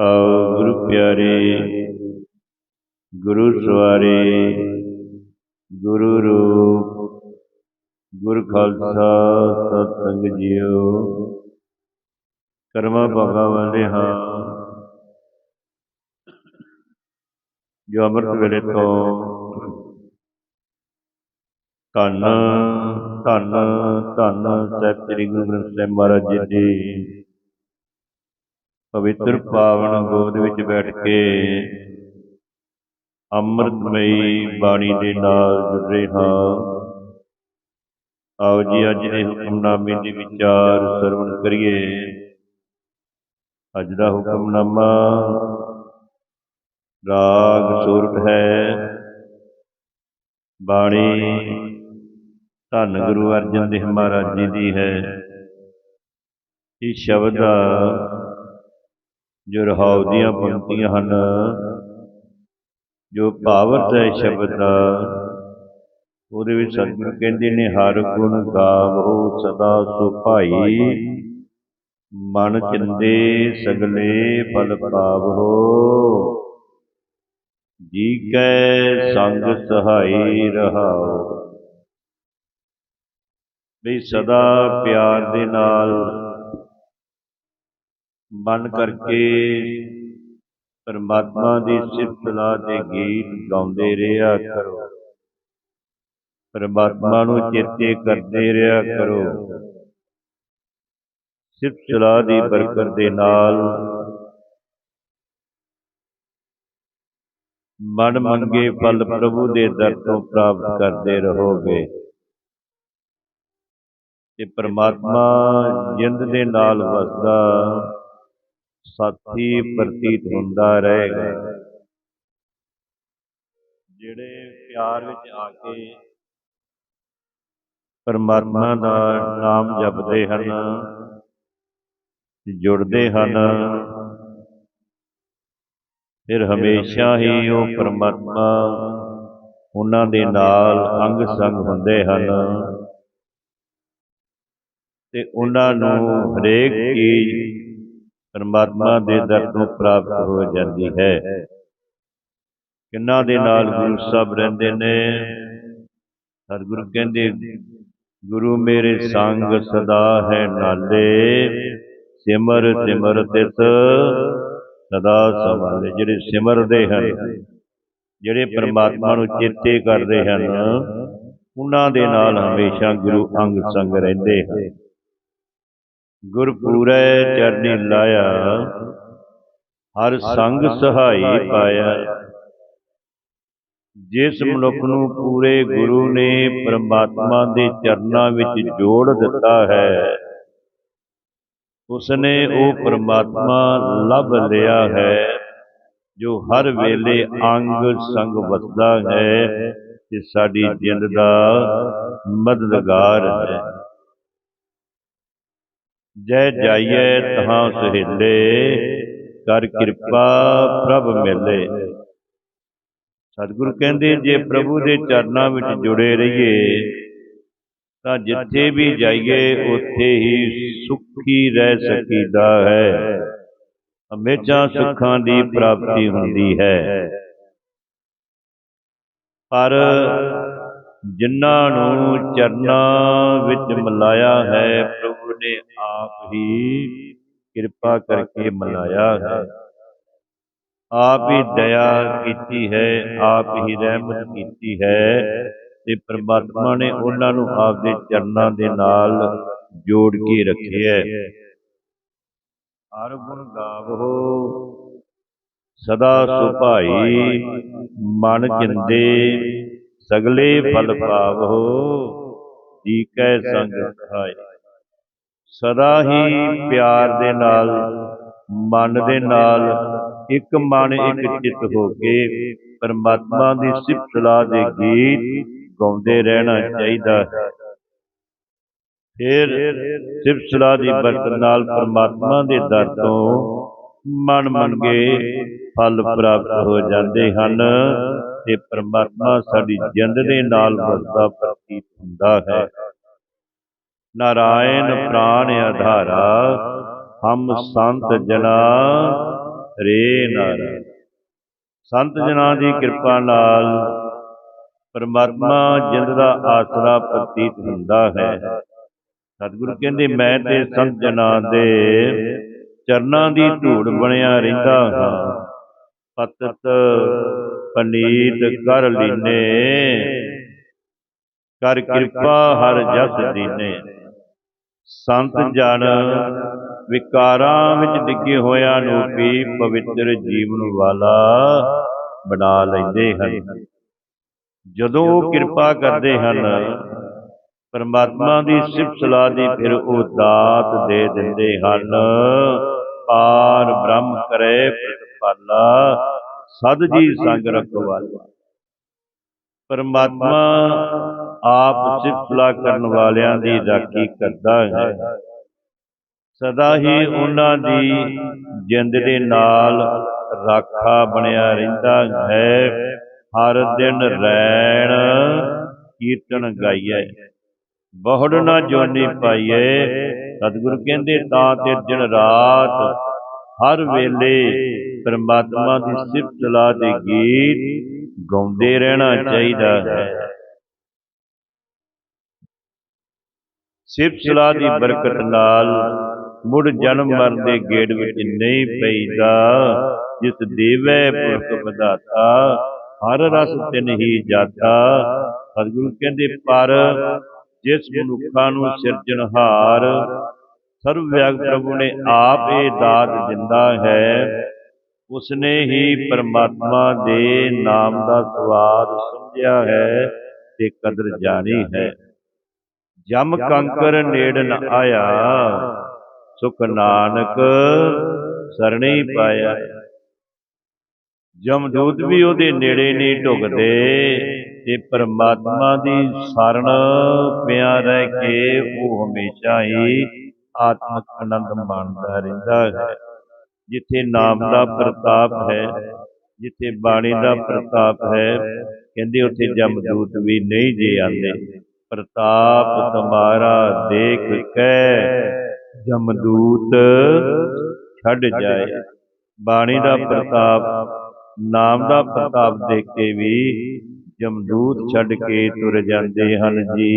ਆਓ ਗੁਰੂ ਪਿਆਰੇ ਗੁਰੂ ਸਵਾਰੇ, ਗੁਰੂ ਰੂਪ, ਗੁਰ ਖਾਲਸਾ ਸਤਿ ਜੀਓ। ਕਰਮਾ ਭਾਗਾ ਵਾਲੇ ਹਾਂ। ਜੋ ਅੰਮ੍ਰਿਤ ਵੇਲੇ ਤੋਂ ਧੰਨ ਧੰਨ ਧੰਨ ਸਤਿ ਸ੍ਰੀ ਗੁਰੂ ਗ੍ਰੰਥ ਸਾਹਿਬ ਮਹਾਰਾਜ ਜੀ ਦੀ ਪਵਿੱਤਰ ਪਾਵਨ ਗੋਦ ਵਿੱਚ ਬੈਠ ਕੇ ਅੰਮ੍ਰਿਤਮਈ ਬਾਣੀ ਦੇ ਨਾਲ ਜੁੜ ਰਹੇ ਹਾਂ। ਆਓ ਜੀ ਅੱਜ ਦੇ ਹੁਕਮਨਾਮੇ ਦੇ ਵਿਚਾਰ ਸਰਵਣ ਕਰੀਏ। ਅੱਜ ਦਾ ਹੁਕਮਨਾਮਾ ਰਾਗ ਸੂਰਤ ਹੈ। ਬਾਣੀ ਧੰਨ ਗੁਰੂ ਅਰਜਨ ਦੇਵ ਮਹਾਰਾਜ ਜੀ ਦੀ ਹੈ। ਇਹ ਸ਼ਬਦ ਆ ਜੋ ਰਹਾਉ ਦੀਆਂ ਪੰਕਤੀਆਂ ਹਨ, ਜੋ ਭਾਵਤ ਹੈ ਸ਼ਬਦ ਦਾ, ਉਹਦੇ ਵਿੱਚ ਸਤਿਗੁਰੂ ਕਹਿੰਦੇ ਨੇ, ਹਰ ਗੁਣ ਗਾਵੋ ਸਦਾ ਸੁਭਾਈ ਮਨ ਚਿੰਦੇ ਸਗਲੇ ਫਲ ਪਾਵੋ। ਜੀ ਕੈ ਸੰਗ ਸਹਾਈ ਰਹਾਓ ਵੀ ਸਦਾ ਪਿਆਰ ਦੇ ਨਾਲ ਮਨ ਕਰਕੇ ਪਰਮਾਤਮਾ ਦੀ ਸਿਫਤ ਸਲਾਹ ਦੇ ਗੀਤ ਗਾਉਂਦੇ ਰਿਹਾ ਕਰੋ। ਪਰਮਾਤਮਾ ਨੂੰ ਚੇਤੇ ਕਰਦੇ ਰਿਹਾ ਕਰੋ। ਸਿਫਤ ਸਲਾਹ ਦੀ ਬਰਕਤ ਦੇ ਨਾਲ ਮਨ ਮੰਗੇ ਫਲ ਪ੍ਰਭੂ ਦੇ ਦਰ ਤੋਂ ਪ੍ਰਾਪਤ ਕਰਦੇ ਰਹੋਗੇ। ਤੇ ਪਰਮਾਤਮਾ ਜਿੰਦ ਦੇ ਨਾਲ ਵਸਦਾ। ਸਾਥੀ ਪ੍ਰਤੀਤ ਹੁੰਦਾ ਰਹੇਗਾ ਜਿਹੜੇ ਪਿਆਰ ਵਿੱਚ ਆ ਕੇ ਪਰਮਾਤਮਾ ਦਾ ਨਾਮ ਜਪਦੇ ਹਨ ਜੁੜਦੇ ਹਨ ਫਿਰ ਹਮੇਸ਼ਾ ਹੀ ਉਹ ਪਰਮਾਤਮਾ ਉਹਨਾਂ ਦੇ ਨਾਲ ਅੰਗ ਸੰਗ ਹੁੰਦੇ ਹਨ। ਤੇ ਉਹਨਾਂ ਨੂੰ ਹਰੇਕ ਚੀਜ਼ ਪਰਮਾਤਮਾ ਦੇ ਦਰ ਤੋਂ ਪ੍ਰਾਪਤ ਹੋ ਜਾਂਦੀ ਹੈ। ਕਿੰਨਾ ਦੇ ਨਾਲ ਗੁਰੂ ਸਾਹਿਬ ਰਹਿੰਦੇ ਨੇ? ਸਤਿਗੁਰੂ ਕਹਿੰਦੇ ਗੁਰੂ ਮੇਰੇ ਸੰਗ ਸਦਾ ਹੈ ਨਾਲੇ। ਸਿਮਰ ਸਿਮਰ ਤਿਸ ਸਦਾ ਸਮਾਲੇ ਜਿਹੜੇ ਸਿਮਰਦੇ ਹਨ ਜਿਹੜੇ ਪਰਮਾਤਮਾ ਨੂੰ ਚੇਤੇ ਕਰਦੇ ਹਨ ਉਹਨਾਂ ਦੇ ਨਾਲ ਹਮੇਸ਼ਾ ਗੁਰੂ ਅੰਗ ਸੰਗ ਰਹਿੰਦੇ ਹਨ। ਗੁਰਪੂਰੈ ਚਰਨੀ ਲਾਇਆ ਹਰ ਸੰਗ ਸਹਾਈ ਪਾਇਆ। ਜਿਸ ਮਨੁੱਖ ਨੂੰ ਪੂਰੇ ਗੁਰੂ ਨੇ ਪ੍ਰਮਾਤਮਾ ਦੇ ਚਰਨਾਂ ਵਿੱਚ ਜੋੜ ਦਿੱਤਾ ਹੈ। ਉਸਨੇ ਉਹ ਪ੍ਰਮਾਤਮਾ ਲੱਭ ਲਿਆ ਹੈ ਜੋ ਹਰ ਵੇਲੇ ਅੰਗ ਸੰਗ ਵਸਦਾ ਹੈ ਤੇ ਸਾਡੀ ਜਿੰਦ ਦਾ ਮਦਦਗਾਰ ਹੈ। ਜੈ ਜਾਈਏ ਤਹਾਂ ਸੁਹੇਲੇ, ਕਰ ਕਿਰਪਾ ਪ੍ਰਭ ਮਿਲੇ। ਸਤਿਗੁਰੂ ਕਹਿੰਦੇ, ਜੇ ਪ੍ਰਭੂ ਦੇ ਚਰਨਾਂ ਵਿੱਚ ਜੁੜੇ ਰਹੀਏ, ਤਾਂ ਜਿੱਥੇ ਵੀ ਜਾਈਏ, ਉੱਥੇ ਹੀ ਸੁਖੀ ਰਹਿ ਸਕੀਦਾ ਹੈ। ਹਮੇਸ਼ਾ ਸੁੱਖਾਂ ਦੀ ਪ੍ਰਾਪਤੀ ਹੁੰਦੀ ਹੈ। ਪਰ ਜਿਨ੍ਹਾਂ ਨੂੰ ਚਰਨਾਂ ਵਿੱਚ ਮਿਲਾਇਆ ਹੈ ਪ੍ਰਭੂ ਨੇ ਆਪ ਹੀ ਕਿਰਪਾ ਕਰਕੇ ਮਿਲਾਇਆ ਹੈ। ਆਪ ਹੀ ਦਇਆ ਕੀਤੀ ਹੈ ਆਪ ਹੀ ਰਹਿਮਤ ਕੀਤੀ ਹੈ। ਤੇ ਪ੍ਰਮਾਤਮਾ ਨੇ ਉਹਨਾਂ ਨੂੰ ਆਪ ਦੇ ਚਰਨਾਂ ਦੇ ਨਾਲ ਜੋੜ ਕੇ ਰੱਖਿਆ ਹੈ। ਹਰ ਗੁਣ ਗਾਵੋ। ਸਦਾ ਸੁਭਾਈ ਮਨ ਚਿੰਦੇ ਸਗਲੇ ਫਲ ਪਾਵੋ। ਜੀ ਕੈ ਸੰਗ ਸਹਾਈ। ਸਦਾ ਹੀ ਪਿਆਰ ਦੇ ਨਾਲ ਮਨ ਦੇ ਨਾਲ ਇੱਕ ਮਨ ਇੱਕ ਚਿੱਤ ਹੋ ਕੇ ਪਰਮਾਤਮਾ ਦੀ ਸਿਫਤ ਸਲਾਹ ਦੇ ਗੀਤ ਗਾਉਂਦੇ ਰਹਿਣਾ ਚਾਹੀਦਾ। ਹੈ ਫਿਰ ਸਿਫਤ ਸਲਾਹ ਦੀ ਬਰਕਤ ਨਾਲ ਪਰਮਾਤਮਾ ਦੇ ਦਰ ਤੋਂ ਮਨ ਮੰਗੇ ਫਲ ਪ੍ਰਾਪਤ ਹੋ ਜਾਂਦੇ ਹਨ। ਤੇ ਪਰਮਾਤਮਾ ਸਾਡੀ ਜਿੰਦ ਦੇ ਨਾਲ ਵਸਦਾ ਪ੍ਰਤੀਤ ਹੁੰਦਾ ਹੈ। ਨਾਰਾਇਣ ਪ੍ਰਾਨ ਆਧਾਰਾ ਹਮ ਸੰਤ ਜਨਾ ਰੇ ਨਾਰਾਇਣ ਸੰਤ ਜਨਾਂ ਦੀ ਕਿਰਪਾ ਨਾਲ ਪਰਮਾਤਮਾ ਜਿੰਦ ਦਾ ਆਸਰਾ ਪ੍ਰਤੀਤ ਹੁੰਦਾ ਹੈ। ਸਤਿਗੁਰੂ ਕਹਿੰਦੇ ਮੈਂ ਤੇ ਸੰਤ ਜਨਾਂ ਦੇ ਚਰਨਾਂ ਦੀ ਧੂੜ ਬਣਿਆ ਰਹਿੰਦਾ ਹਾਂ। ਪਤਤ ਪਨੀਤ ਕਰ ਲੀਨੇ। ਕਰ ਕਿਰਪਾ ਹਰ ਜਸ ਦੀਨੇ। ਸੰਤ ਜਨ ਵਿਕਾਰਾਂ ਵਿੱਚ ਡਿੱਗੇ ਹੋਇਆਂ ਨੂੰ ਵੀ ਪਵਿੱਤਰ ਜੀਵਨ ਵਾਲਾ ਬਣਾ ਲੈਂਦੇ ਹਨ। ਜਦੋਂ ਉਹ ਕਿਰਪਾ ਕਰਦੇ ਹਨ, ਪਰਮਾਤਮਾ ਦੀ ਸਿਫਤ ਸਲਾਹ ਦੀ ਫਿਰ ਉਹ ਦਾਤ ਦੇ ਦਿੰਦੇ ਹਨ। ਪਾਰ ਬ੍ਰਹਮ ਕਰੇ ਪ੍ਰਤਪਾਲਾ। ਸਦ ਜੀ ਸੰਗ ਰਖਵਾਲਾ ਪਰਮਾਤਮਾ ਆਪ ਸਿਫਤ ਸਲਾਹ ਕਰਨ ਵਾਲਿਆਂ ਦੀ ਰਾਖੀ ਕਰਦਾ ਹੈ। ਸਦਾ ਹੀ ਉਹਨਾਂ ਦੀ ਜਿੰਦ ਦੇ ਨਾਲ ਰਾਖਾ ਬਣਿਆ ਰਹਿੰਦਾ ਹੈ। ਹਰ ਦਿਨ ਰੈਣ ਕੀਰਤਨ ਗਾਈਐ ਬਹੁੜ ਨਾ ਜੋਨੀ ਪਾਈਏ। ਸਤਿਗੁਰੂ ਕਹਿੰਦੇ ਤਾਂ ਤੇ ਦਿਨ ਰਾਤ ਹਰ ਵੇਲੇ ਪਰਮਾਤਮਾ ਦੀ ਸਿਫਤ ਸਲਾਹ ਦੇ ਗੀਤ ਗਾਉਂਦੇ ਰਹਿਣਾ ਚਾਹੀਦਾ ਹੈ। ਸਿਫਤ ਸਲਾਹ ਦੀ ਬਰਕਤ ਨਾਲ ਮੁੜ ਜਨਮ ਮਰਨ ਦੇ ਗੇੜ ਵਿੱਚ ਨਹੀਂ ਪਈਦਾ। ਜਿਸ ਦੇਵੈ ਪੁਰਖ ਵਿਧਾਤਾ। ਹਰ ਰਸ ਤਿਨ ਹੀ ਜਾਤਾ। ਸਤਿਗੁਰੂ ਕਹਿੰਦੇ ਪਰ ਜਿਸ ਮਨੁੱਖਾਂ ਨੂੰ ਸਿਰਜਣਹਾਰ ਸਰਵ ਵਿਆਗ ਪ੍ਰਭੂ ਨੇ ਆਪ ਇਹ ਦਾਤ ਦਿੰਦਾ ਹੈ। ਉਸਨੇ ਹੀ ਪਰਮਾਤਮਾ ਦੇ ਨਾਮ ਦਾ ਸਵਾਦ ਸਮਝਿਆ ਹੈ ਤੇ ਕਦਰ ਜਾਣੀ ਹੈ। ਜਮ ਕੰਕਰ ਨੇੜ ਨ ਆਇਆ, ਸੁਖ ਨਾਨਕ ਸਰਣੀ ਪਾਇਆ। ਜਮਦੂਤ ਵੀ ਉਹਦੇ ਨੇੜੇ ਨਹੀਂ ਢੁਕਦੇ ਤੇ ਪਰਮਾਤਮਾ ਦੀ ਸ਼ਰਨ ਪਿਆ ਰਹਿ ਕੇ ਉਹ ਹਮੇਸ਼ਾ ਹੀ ਆਤਮਿਕ ਆਨੰਦ ਮਾਣਦਾ ਰਹਿੰਦਾ ਹੈ। ਜਿੱਥੇ ਨਾਮ ਦਾ ਪ੍ਰਤਾਪ ਹੈ ਜਿੱਥੇ ਬਾਣੀ ਦਾ ਪ੍ਰਤਾਪ ਹੈ ਕਹਿੰਦੇ ਉੱਥੇ ਜਮਦੂਤ ਵੀ ਨਹੀਂ ਜੇ ਆਉਂਦੇ ਪ੍ਰਤਾਪ ਤੁਮਾਰਾ ਦੇਖ ਕੇ ਜਮਦੂਤ ਛੱਡ ਜਾਏ। ਬਾਣੀ ਦਾ ਪ੍ਰਤਾਪ ਨਾਮ ਦਾ ਪ੍ਰਤਾਪ ਦੇਖ ਕੇ ਵੀ ਜਮਦੂਤ ਛੱਡ ਕੇ ਤੁਰ ਜਾਂਦੇ ਹਨ ਜੀ।